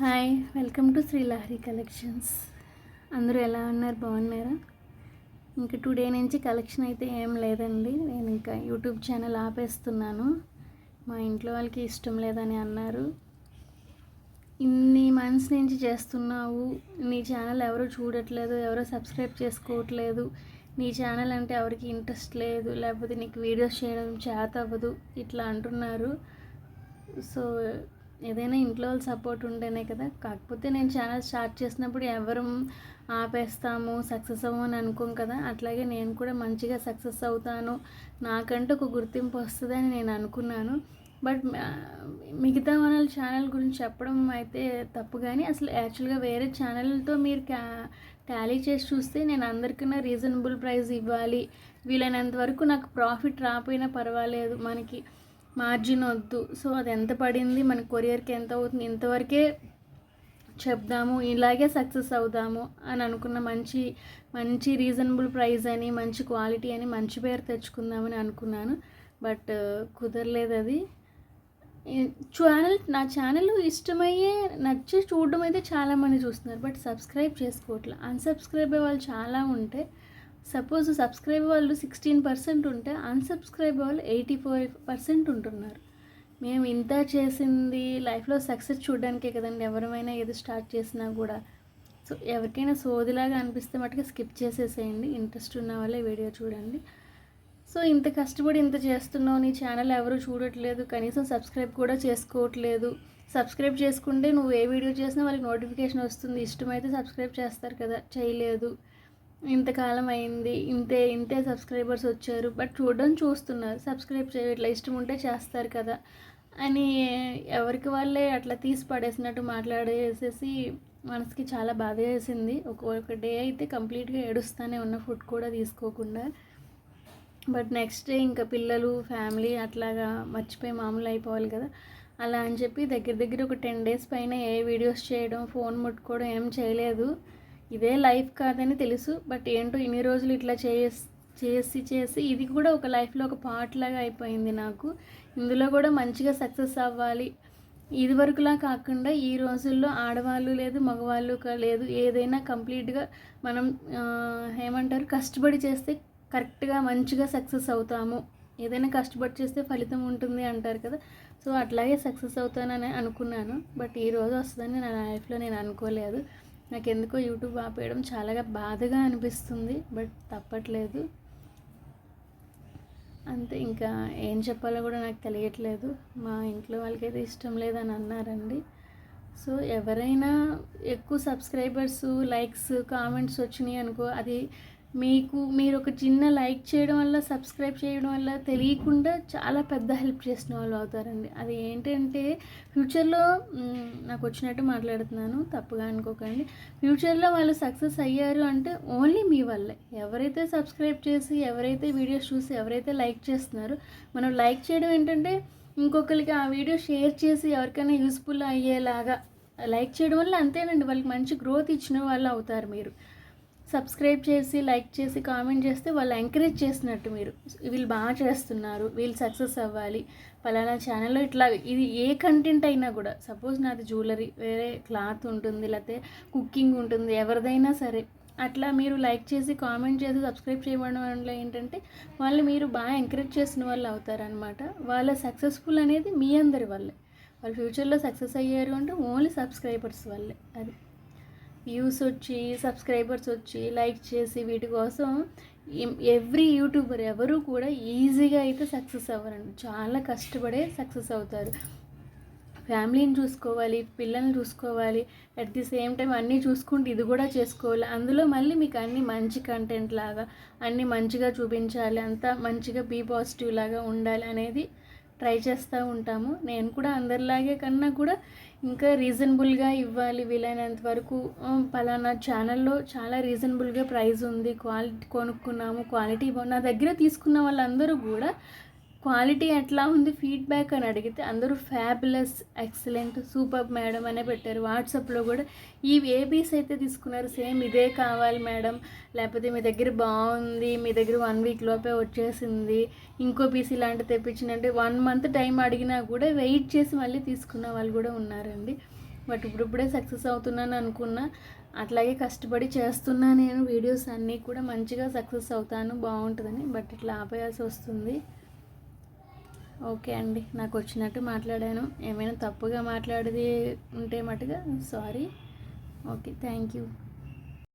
Hi welcome to Srilahari collections. అందరూ ఎలా ఉన్నారు? బాగున్నారా? ఇంకా టుడే నుంచి కలెక్షన్ అయితే ఏం లేదండి. నేను ఇంకా యూట్యూబ్ ఛానల్ ఆపేస్తున్నాను. మా ఇంట్లో వాళ్ళకి ఇష్టం లేదని అన్నారు. ఇన్ని మంత్స్ నుంచి చేస్తున్నావు. నీ ఛానల్ ఎవరు చూడట్లేదు ఎవరో సబ్స్క్రైబ్ చేసుకోవట్లేదు. నీ ఛానల్ అంటే ఎవరికి ఇంట్రెస్ట్ లేదు. లేకపోతే నీకు వీడియోస్ చేయడం చేత అవ్వదు. ఇట్లా అంటున్నారు. సో ఏదైనా ఇంట్లో వాళ్ళ సపోర్ట్ ఉంటేనే కదా. కాకపోతే నేను ఛానల్ స్టార్ట్ చేసినప్పుడు ఎవరు ఆపేస్తాము సక్సెస్ అవ్వమని అనుకోం కదా. అట్లాగే నేను కూడా మంచిగా సక్సెస్ అవుతాను. నాకంటూ ఒక గుర్తింపు వస్తుందని నేను అనుకున్నాను. బట్ మిగతా వాళ్ళ ఛానల్ గురించి చెప్పడం అయితే తప్పు కానీ అసలు యాక్చువల్గా వేరే ఛానల్తో మీరు క్యా టాలీ చేసి చూస్తే నేను అందరికన్నా రీజనబుల్ ప్రైస్ ఇవ్వాలి. వీలైనంత వరకు నాకు ప్రాఫిట్ రాపోయినా పర్వాలేదు మనకి. మార్జిన్ వద్దు. సో అది ఎంత పడింది? మన కొరియర్కి ఎంత అవుతుంది? ఇంతవరకే చెప్దాము ఇలాగే సక్సెస్ అవుదాము అని అనుకున్న మంచి మంచి రీజనబుల్ ప్రైస్ అని మంచి క్వాలిటీ అని మంచి పేరు తెచ్చుకుందామని అనుకున్నాను. బట్ కుదరలేదు అది. ఛానల్ నా ఛానల్ ఇష్టమయ్యే నచ్చి చూడడం అయితే చాలామంది చూస్తున్నారు. But subscribe చేసుకోవట్లే. అన్సబ్స్క్రైబ్ వాళ్ళు చాలా ఉంటే సపోజ్ సబ్స్క్రైబ్ వాళ్ళు సిక్స్టీన్ పర్సెంట్ ఉంటే అన్సబ్స్క్రైబ్ వాళ్ళు ఎయిటీ ఫోర్ పర్సెంట్ ఉంటున్నారు. మేము ఇంత చేసింది లైఫ్లో సక్సెస్ చూడడానికే కదండి. ఎవరైనా ఏది స్టార్ట్ చేసినా కూడా. సో ఎవరికైనా సోదిలాగా అనిపిస్తే మటుకు స్కిప్ చేసేసేయండి. ఇంట్రెస్ట్ ఉన్న వాళ్ళే వీడియో చూడండి. సో ఇంత కష్టపడి ఇంత చేస్తున్నావు. నీ ఛానల్ ఎవరు చూడట్లేదు. కనీసం సబ్స్క్రైబ్ కూడా చేసుకోవట్లేదు. సబ్స్క్రైబ్ చేసుకుంటే నువ్వు ఏ వీడియో చేసినా వాళ్ళకి నోటిఫికేషన్ వస్తుంది. ఇష్టమైతే సబ్స్క్రైబ్ చేస్తారు కదా. చేయలేదు. ఇంతకాలం అయింది ఇంతే ఇంతే సబ్స్క్రైబర్స్ వచ్చారు బట్ చూడడం చూస్తున్నారు. సబ్స్క్రైబ్ చేయట్లా ఇష్టం ఉంటే చేస్తారు కదా అని ఎవరికి వాళ్ళే అట్లా తీసి పడేసినట్టు మాట్లాడేసేసి మనసుకి చాలా బాధ వేసింది. ఒక్కొక్క డే అయితే కంప్లీట్గా ఏడుస్తూనే ఉన్న ఫుడ్ కూడా తీసుకోకుండా. బట్ నెక్స్ట్ డే ఇంకా పిల్లలు ఫ్యామిలీ అట్లాగా మర్చిపోయి మామూలు అయిపోవాలి కదా. అలా అని చెప్పి దగ్గర దగ్గర ఒక టెన్ డేస్ పైన ఏ వీడియోస్ చేయడం ఫోన్ ముట్టుకోవడం ఏం చేయలేదు. ఇదే లైఫ్ కాదని తెలుసు బట్ ఏంటో ఇన్ని రోజులు ఇట్లా చేసి చేసి చేసి ఇది కూడా ఒక లైఫ్లో ఒక పార్ట్ లాగా అయిపోయింది నాకు. ఇందులో కూడా మంచిగా సక్సెస్ అవ్వాలి. ఇది వరకులా కాకుండా ఈ రోజుల్లో ఆడవాళ్ళు లేదు మగవాళ్ళు లేదు ఏదైనా కంప్లీట్గా మనం ఏమంటారు కష్టపడి చేస్తే కరెక్ట్గా మంచిగా సక్సెస్ అవుతాము. ఏదైనా కష్టపడి చేస్తే ఫలితం ఉంటుంది అంటారు కదా. సో అట్లాగే సక్సెస్ అవుతానని అనుకున్నాను. బట్ ఈ రోజు వస్తుందని నా లైఫ్లో నేను అనుకోలేదు. నాకు ఎందుకో యూట్యూబ్ ఆపేయడం చాలా బాధగా అనిపిస్తుంది బట్ తప్పట్లేదు. అంతే ఇంకా ఏం చెప్పాలో కూడా నాకు తెలియట్లేదు. మా ఇంట్లో వాళ్ళకైతే ఇష్టం లేదని అన్నారండి. సో ఎవరైనా ఎక్కువ సబ్స్క్రైబర్స్ లైక్స్ కామెంట్స్ వచ్చినాయి అనుకో అది మీకు మీరు ఒక చిన్న లైక్ చేయడం వల్ల సబ్స్క్రైబ్ చేయడం వల్ల తెలియకుండా చాలా పెద్ద హెల్ప్ చేసిన వాళ్ళు అవుతారండి. అది ఏంటంటే ఫ్యూచర్లో నాకు వచ్చినట్టు మాట్లాడుతున్నాను తప్పుగా అనుకోకండి. ఫ్యూచర్లో వాళ్ళు సక్సెస్ అయ్యారు అంటే ఓన్లీ మీ వల్లే. ఎవరైతే సబ్స్క్రైబ్ చేసి ఎవరైతే వీడియోస్ చూసి ఎవరైతే లైక్ చేస్తున్నారో మనం లైక్ చేయడం ఏంటంటే ఇంకొకరికి ఆ వీడియో షేర్ చేసి ఎవరికైనా యూస్ఫుల్ అయ్యేలాగా లైక్ చేయడం వల్ల అంతేనండి. వాళ్ళకి మంచి గ్రోత్ ఇచ్చిన వాళ్ళు అవుతారు మీరు. సబ్స్క్రైబ్ చేసి లైక్ చేసి కామెంట్ చేస్తే వాళ్ళు ఎంకరేజ్ చేసినట్టు మీరు. వీళ్ళు బాగా చేస్తున్నారు వీళ్ళు సక్సెస్ అవ్వాలి. పలానా ఛానల్లో ఇట్లా ఇది ఏ కంటెంట్ అయినా కూడా సపోజ్ నాది జ్యువెలరీ వేరే క్లాత్ ఉంటుంది లేకపోతే కుకింగ్ ఉంటుంది ఎవరిదైనా సరే అట్లా మీరు లైక్ చేసి కామెంట్ చేసి సబ్స్క్రైబ్ చేయడం వల్ల ఏంటంటే వాళ్ళు మీరు బాగా ఎంకరేజ్ చేసిన వాళ్ళు అవుతారనమాట వాళ్ళ సక్సెస్ఫుల్ అనేది మీ అందరి వల్లే. వాళ్ళు ఫ్యూచర్లో సక్సెస్ అయ్యారు అంటే ఓన్లీ సబ్స్క్రైబర్స్ వల్లే అది. వ్యూస్ వచ్చి సబ్స్క్రైబర్స్ వచ్చి లైక్ చేసి వీటి కోసం ఎవ్రీ యూట్యూబర్ ఎవరు కూడా ఈజీగా అయితే సక్సెస్ అవ్వరండి. చాలా కష్టపడే సక్సెస్ అవుతారు. ఫ్యామిలీని చూసుకోవాలి పిల్లల్ని చూసుకోవాలి అట్ ది సేమ్ టైం అన్నీ చూసుకుంటూ ఇది కూడా చేసుకోవాలి. అందులో మళ్ళీ మీకు అన్ని మంచి కంటెంట్ లాగా అన్నీ మంచిగా చూపించాలి అంతా మంచిగా బీ పాజిటివ్ లాగా ఉండాలి అనేది ట్రై చేస్తూ ఉంటాము. నేను కూడా అందరిలాగే కన్నా కూడా ఇంకా రీజనబుల్గా ఇవ్వాలి వీలైనంత వరకు. పలానా ఛానల్లో చాలా రీజనబుల్గా ప్రైస్ ఉంది. క్వాలిటీ కొనుక్కున్నాము క్వాలిటీ నా దగ్గర తీసుకున్న వాళ్ళందరూ కూడా క్వాలిటీ ఎట్లా ఉంది ఫీడ్బ్యాక్ అని అడిగితే అందరూ ఫ్యాబులస్ ఎక్సలెంట్ సూపర్ మేడం అనే పెట్టారు. వాట్సాప్లో కూడా ఈ ఏబీస్ అయితే తీసుకున్నారు. సేమ్ ఇదే కావాలి మేడం. లేకపోతే మీ దగ్గర బాగుంది మీ దగ్గర వన్ వీక్ లోపే వచ్చేసింది ఇంకో పీస్ ఇలాంటి తెప్పించినంటే వన్ మంత్ టైం అడిగినా కూడా వెయిట్ చేసి మళ్ళీ తీసుకున్న వాళ్ళు కూడా ఉన్నారండి. బట్ ఇప్పుడిప్పుడే సక్సెస్ అవుతున్నాను అనుకున్నా అట్లాగే కష్టపడి చేస్తున్నా నేను వీడియోస్ అన్నీ కూడా మంచిగా సక్సెస్ అవుతాను బాగుంటుందని. బట్ ఇట్లా ఆపేయాల్సి వస్తుంది. ఓకే అండి. నాకు వచ్చినట్టు మాట్లాడాను. ఏమైనా తప్పుగా మాట్లాడేది ఉంటే మటుగా సారీ ఓకే థ్యాంక్ యూ